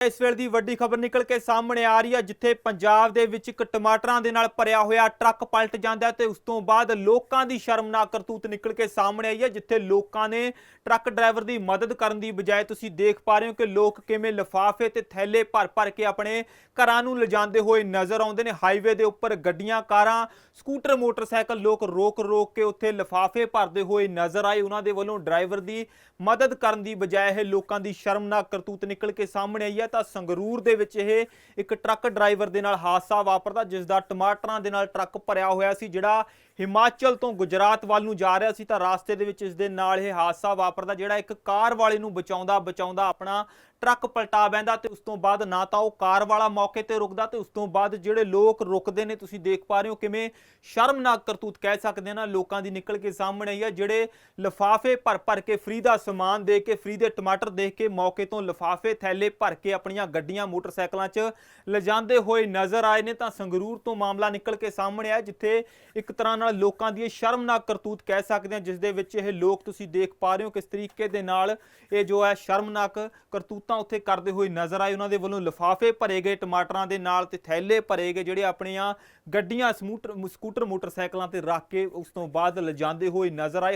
ਇਸ ਵੇਲੇ ਦੀ ਵੱਡੀ ਖਬਰ ਨਿਕਲ ਕੇ ਸਾਹਮਣੇ ਆ ਰਹੀ ਹੈ, ਜਿੱਥੇ ਪੰਜਾਬ ਦੇ ਵਿੱਚ ਇੱਕ ਟਮਾਟਰਾਂ ਦੇ ਨਾਲ ਭਰਿਆ ਹੋਇਆ ਟਰੱਕ ਪਲਟ ਜਾਂਦਾ ਤੇ ਉਸ ਤੋਂ ਬਾਅਦ ਲੋਕਾਂ ਦੀ ਸ਼ਰਮਨਾਕ ਕਰਤੂਤ ਨਿਕਲ ਕੇ ਸਾਹਮਣੇ ਆਈ ਹੈ, ਜਿੱਥੇ ਲੋਕਾਂ ਨੇ ਟਰੱਕ ਡਰਾਈਵਰ ਦੀ ਮਦਦ ਕਰਨ ਦੀ ਬਜਾਏ ਤੁਸੀਂ ਦੇਖ ਪਾ ਰਹੇ ਹੋ ਕਿ ਲੋਕ ਕਿਵੇਂ ਲਿਫਾਫੇ ਤੇ ਥੈਲੇ ਭਰ ਭਰ ਕੇ ਆਪਣੇ ਘਰਾਂ ਨੂੰ ਲਿਜਾਂਦੇ ਹੋਏ ਨਜ਼ਰ ਆਉਂਦੇ ਨੇ। ਹਾਈਵੇ ਦੇ ਉੱਪਰ ਗੱਡੀਆਂ, ਕਾਰਾਂ, ਸਕੂਟਰ, ਮੋਟਰਸਾਈਕਲ ਲੋਕ ਰੋਕ ਰੋਕ ਕੇ ਉੱਥੇ ਲਿਫਾਫੇ ਭਰਦੇ ਹੋਏ ਨਜ਼ਰ ਆਏ। ਉਹਨਾਂ ਦੇ ਵੱਲੋਂ ਡਰਾਈਵਰ ਦੀ ਮਦਦ ਕਰਨ ਦੀ ਬਜਾਏ ਇਹ ਲੋਕਾਂ ਦੀ ਸ਼ਰਮਨਾਕ ਕਰਤੂਤ ਨਿਕਲ ਕੇ ਸਾਹਮਣੇ ਆਈ ਹੈ ਤਾਂ ਸੰਗਰੂਰ ਦੇ ਵਿੱਚ ਇਹ ਇੱਕ ਟਰੱਕ ਡਰਾਈਵਰ ਦੇ ਨਾਲ ਹਾਦਸਾ ਵਾਪਰਦਾ, ਜਿਸ ਦਾ ਟਮਾਟਰਾਂ ਦੇ ਨਾਲ ਟਰੱਕ ਭਰਿਆ ਹੋਇਆ ਸੀ, ਜਿਹੜਾ ਹਿਮਾਚਲ ਤੋਂ ਗੁਜਰਾਤ ਵੱਲ ਨੂੰ ਜਾ ਰਿਹਾ ਸੀ, ਤਾਂ ਰਾਸਤੇ ਦੇ ਵਿੱਚ ਇਸ ਦੇ ਨਾਲ ਇਹ ਹਾਦਸਾ ਵਾਪਰਦਾ, ਜਿਹੜਾ ਇੱਕ ਕਾਰ ਵਾਲੇ ਨੂੰ ਬਚਾਉਂਦਾ ਬਚਾਉਂਦਾ ਆਪਣਾ ਟਰੱਕ ਪਲਟਾ ਬੈਂਦਾ ਤੇ ਉਸ ਤੋਂ ਬਾਅਦ ਨਾ ਤਾਂ ਉਹ ਕਾਰ ਵਾਲਾ ਮੌਕੇ ਤੇ ਰੁਕਦਾ ਤੇ ਉਸ ਤੋਂ ਬਾਅਦ ਜਿਹੜੇ ਲੋਕ ਰੁਕਦੇ ਨੇ, ਤੁਸੀਂ ਦੇਖ ਪਾ ਰਹੇ ਹੋ ਕਿਵੇਂ ਸ਼ਰਮਨਾਕ ਕਰਤੂਤ ਕਹਿ ਸਕਦੇ ਨਾ, ਲੋਕਾਂ ਦੀ ਨਿਕਲ ਕੇ ਸਾਹਮਣੇ ਆਈ ਹੈ ਜਿਹੜੇ ਲਿਫਾਫੇ ਭਰ ਭਰ ਕੇ ਫਰੀ ਦਾ ਸਮਾਨ ਦੇ ਕੇ, ਫ੍ਰੀ ਦੇ ਟਮਾਟਰ ਦੇਖ ਕੇ ਮੌਕੇ ਤੋਂ ਲਿਫਾਫੇ ਥੈਲੇ ਭਰ ਕੇ ਆਪਣੀਆਂ ਗੱਡੀਆਂ ਮੋਟਰਸਾਈਕਲਾਂ 'ਚ ਲਿਜਾਂਦੇ ਹੋਏ ਨਜ਼ਰ ਆਏ ਨੇ, ਤਾਂ ਸੰਗਰੂਰ ਤੋਂ ਮਾਮਲਾ ਨਿਕਲ ਕੇ ਸਾਹਮਣੇ ਆਇਆ, ਜਿੱਥੇ ਇੱਕ ਤਰ੍ਹਾਂ ਨਾਲ ਲੋਕਾਂ ਦੀ ਇਹ ਸ਼ਰਮਨਾਕ ਕਰਤੂਤ ਕਹਿ ਸਕਦੇ ਹਾਂ ਜਿਸ ਦੇ ਵਿੱਚ ਇਹ ਲੋਕ ਤੁਸੀਂ ਦੇਖ ਪਾ ਰਹੇ ਹੋ ਕਿਸ ਤਰੀਕੇ ਦੇ ਨਾਲ ਇਹ ਜੋ ਹੈ ਸ਼ਰਮਨਾਕ ਕਰਤੂਤ ਉੱਥੇ ਕਰਦੇ ਹੋਏ ਨਜ਼ਰ ਆਏ। ਉਹਨਾਂ ਦੇ ਵੱਲੋਂ ਲਿਫਾਫੇ ਭਰੇ ਗਏ, ਟਮਾਟਰਾਂ ਦੇ ਨਾਲ ਤੇ ਥੈਲੇ ਭਰੇ ਗਏ, ਜਿਹੜੇ ਆਪਣੀਆਂ ਗੱਡੀਆਂ ਸਮੂਟਰ ਸਕੂਟਰ ਮੋਟਰਸਾਈਕਲਾਂ ਤੇ ਰੱਖ ਕੇ ਉਸ ਤੋਂ ਬਾਅਦ ਲਿਜਾਂਦੇ ਹੋਏ ਨਜ਼ਰ ਆਏ।